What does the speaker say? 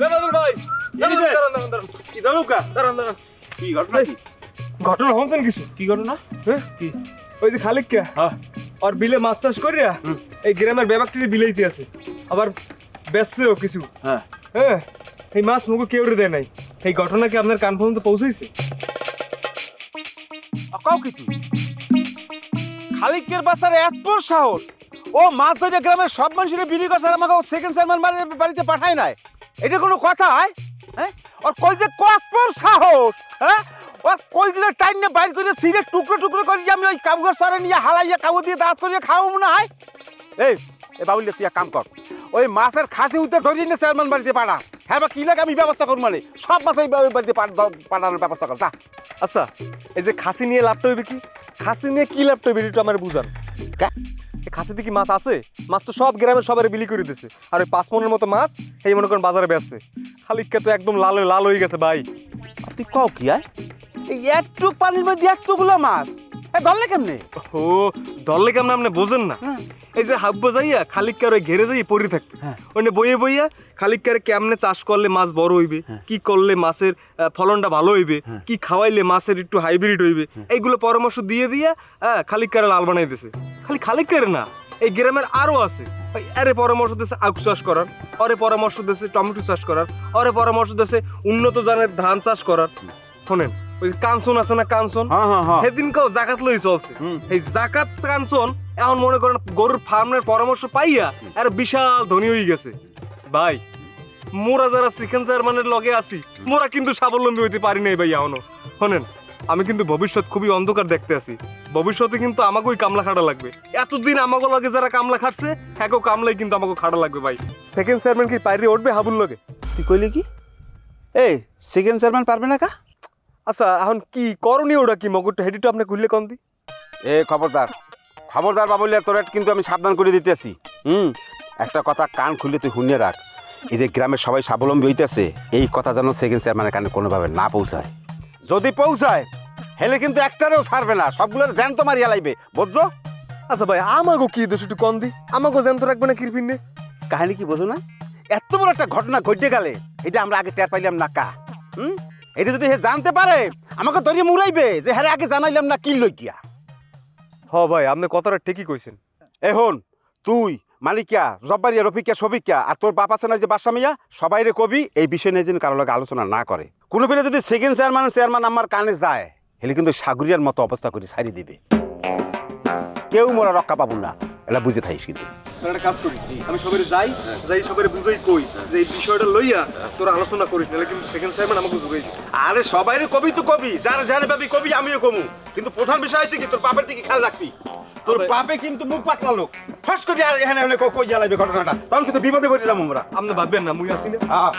ভাই কি দাঁড়ান, দাঁড়ান। কি ঘটনা কি? ঘটনা কিছু? কি ঘটনা? হ্যাঁ? কি? ওই যে খালিক কে? হ্যাঁ আর বিলে মাছ চাষ করিয়া এই গ্রামের ব্যাপারটি বিলাইতে আছে। আবার বেচছেও কিছু। হ্যাঁ। হ্যাঁ? এই মাছ মুখে কেউ দেয় নাই। এই ঘটনা কি আপনার কান পর্যন্ত পৌঁছেছে কাউ কি তুই? খালিকের বাসার এত সাহস ও মাছ ধরে গ্রামের সব মানুষের বিলি আর আমাকে সেকেন্ড চেয়ারম্যান বাড়িতে পাঠায় নাই। এটা কোনো কথা হয় হ্যাঁ? ওর কই যে কত সাহস হ্যাঁ? ওর কই যে টাইম না বাইর করে সিরে টুকরো টুকরো করে আমি ওই কাগজ সারে নিয়ে হালাইয়া কাগজ দিয়ে দাঁত করিয়ে খাওয়াবো না হয় এই এ বাবুলে তুই কাম কর। ওই মাছের খাসি উঠতে ধরিয়ে নিয়ে চেয়ারম্যান বাড়িতে পাঠা। হ্যাঁ বা কি লাগে আমি ব্যবস্থা করব মানে? সব মাছ ওই বাড়িতে পাঠ- পাঠানোর ব্যবস্থা কর যা। আচ্ছা এই যে খাসি নিয়ে লাভটা হইবে কি? খাসি নিয়ে কি লাভটা হইবে একটু আমার বুঝান খাসিতে কি মাছ আছে, মাছ তো সব গ্রামের সবার বিলি করে দিছে। আর ওই পাঁচ মনের মতো মাছ, এই মনে করেন বাজারে বেচছে। খালিককে তো একদম লাল লাল হয়ে গেছে, ভাই। আপনি কও কি, আয়? এই একটু পানির মধ্যে এতগুলো মাছ। ধরলে কেমনে? ও ধরলে কেমন আপনি বোঝেন না। হ্যাঁ। এই যে হাব্ব যাইয়া খালিককার ওই ঘেরে যাই পড়ে থাকবে হ্যাঁ। বইয়ে বইয়া খালিককার কেমনে চাষ করলে মাছ বড় হইবে হ্যাঁ। কি করলে মাছের ফলনটা ভালো হইবে কি খাওয়াইলে মাছের একটু হাইব্রিড হইবে এইগুলো পরামর্শ দিয়ে দিয়া খালিককারে লাল বানাই দিছে। খালি খালিককারে না এই গ্রামের আরও আছে। আরে পরামর্শ দিছে আখু চাষ করার অরে পরামর্শ দিছে টমেটো চাষ করার অরে পরামর্শ দিছে উন্নত জানের ধান চাষ করার। শোনেন ওই কাঞ্চন আছে না কাঞ্চন? হ্যাঁ হ্যাঁ হ্যাঁ। সেদিনকেও জাকাত লই চলছে। এই জাকাত কাঞ্চন এখন মনে করেন গরুর ফার্মের পরামর্শ পাইয়া আর বিশাল ধনী হয়ে গেছে। ভাই মোরা যারা চিকেন চেয়ারম্যানের লগে আছি মোরা কিন্তু স্বাবলম্বী হইতে পারি নাই ভাই এখনও। শোনেন আমি কিন্তু ভবিষ্যৎ খুবই অন্ধকার দেখতে আছি। ভবিষ্যতে কিন্তু আমাকেই কামলা খাটা লাগবে। এতদিন আমাকে লগে যারা কামলা খাটছে হ্যাঁ কামলাই কিন্তু আমাকে খাটা লাগবে ভাই। সেকেন্ড চেয়ারম্যান কি পাইরে উঠবে হাবুল লগে? তুই কইলি কি? এই সেকেন্ড চেয়ারম্যান পারবে না কা? আচ্ছা এখন কি করণীয় ওটা কি? মগরটা হেডিটা আপনি খুললে কন দি। এ খবরদার। খবরদার বাবুলিয়া তোর কিন্তু আমি সাবধান করে দিতেছি। হুম? একটা কথা কান খুলে তুই শুনিয়ে রাখ। এই যে গ্রামের সবাই স্বাবলম্বী হইতেছে এই কথা যেন সেকেন্ড চেয়ারম্যানের কানে কোনোভাবে না পৌঁছায়। যদি পৌঁছায় হেলে কিন্তু একটারেও ছাড়বে না। সবগুলোর জ্যান্ত মারিয়া লাইবে। বুঝছ? আচ্ছা ভাই আমাগো কি দোষ একটু কন দি? আমাগো জ্যান্ত রাখবে না কিরপিনে কাহিনী কি বোঝো না? এত বড় একটা ঘটনা ঘটে গেলে এটা আমরা আগে টের পাইলাম না কা। হুম? এটা যদি হে জানতে পারে আমাকে দরিয়ে মুড়াইবে যে হ্যাঁ আগে জানাইলাম না কি লইকিয়া হ ভাই আপনি কথাটা ঠিকই কইছেন। এখন তুই মালিকা জব্বারিয়া রফিকা সবিকা আর তোর বাপ আছে না যে বাসা মিয়া সবাই রে কবি এই বিষয় নিয়ে যেন কারও লগে আলোচনা না করে। কোনো পেলে যদি সেকেন্ড চেয়ারম্যান চেয়ারম্যান আমার কানে যায় হেলে কিন্তু সাগরিয়ার মতো অবস্থা করে সারি দিবে। কেউ মোরা রক্ষা পাবো না এটা বুঝে থাকিস কিন্তু। একটা কাজ করি। আমি সবাই যাই যাই সবাই বুঝাই কই যে এই বিষয়টা লইয়া তোর আলোচনা করিস নাহলে কিন্তু সেকেন্ড আমাকে বুঝাই আরে সবাই কবি তো কবি যার জানে পাবি কবি আমিও কমু। কিন্তু প্রধান বিষয় হচ্ছে কি তোর বাপের দিকে খেয়াল রাখবি। তোর বাপে কিন্তু মুখ পাতলা লোক। ফস করে এখানে এখানে কই জ্বালাইবে ঘটনাটা। তখন কিন্তু বিপদে পড়ে যাব আমরা। আপনি ভাববেন না মুই না। হ্যাঁ।